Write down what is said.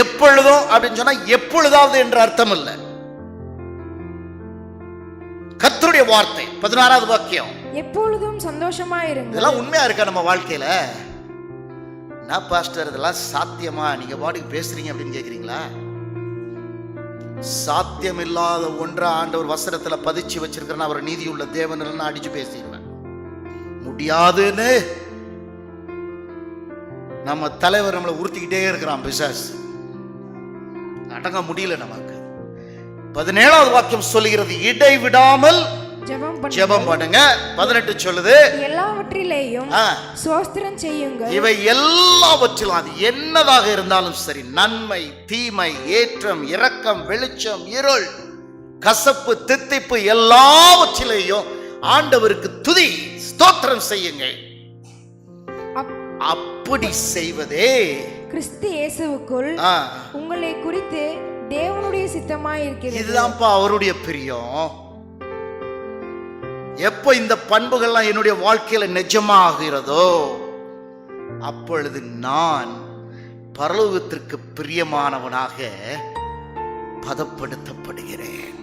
எப்பொழுதும் அப்படின்னு சொன்னா எப்பொழுதாவது என்ற அர்த்தம் இல்லை. கர்த்தருடைய வார்த்தை பதினாறாவது வாக்கியம். எப்பொழுதும் சந்தோஷமாயிருங்கள் இதெல்லாம் உண்மையா இருக்கா நம்ம வாழ்க்கையில? நான் பாஸ்டர் இதெல்லாம் சாத்தியமா? நீங்க பாட்டுக்கு பேசுறீங்க அப்படின்னு கேக்குறீங்களா? சாத்தியம் இல்லாத ஒன்றை ஆண்டவர் வசனத்துல பதிச்சு வச்சிருக்கிறேன் அவர் நீதியுள்ள தேவன் அடிச்சு பேசிடுவேன். முடியாதுன்னு. நம்ம தலைவர் நம்மளை உறுத்திக்கிட்டே இருக்கிறான் பிசாஸ் அடங்க முடியல நமக்கு. பதினேழாவது வாக்கியம் சொல்லுகிறது இடைவிடாமல் ஜெபம் பண்ணி ஜெபம் பண்ணுங்க. பதினெட்டு சொல்லுது எல்லாவற்றிலேயும் சோஸ்திரம் செய்யுங்கள். இவை எல்லாவற்றிலும் அது என்னதாக இருந்தாலும் சரி நன்மை தீமை ஏற்றம் இரக்கம் வெளிச்சம் இருள் கசப்பு தித்திப்பு எல்லாவற்றிலேயும் ஆண்டவருக்கு துதி ஸ்தோத்திரம் செய்யுங்க அப்- அப்படி செய்வதே கிறிஸ்து இயேசுவுக்குள் உங்களை குறித்து தேவனுடைய சித்தமாய் இருக்கிறது. இதுதான்ப்பா அவருடைய பிரியம். எப்போ இந்த பண்புகள்லாம் என்னுடைய வாழ்க்கையில நிஜமாகிறதோ அப்பொழுது நான் பரலோகத்திற்கு பிரியமானவனாக பதப்படுத்தப்படுகிறேன்.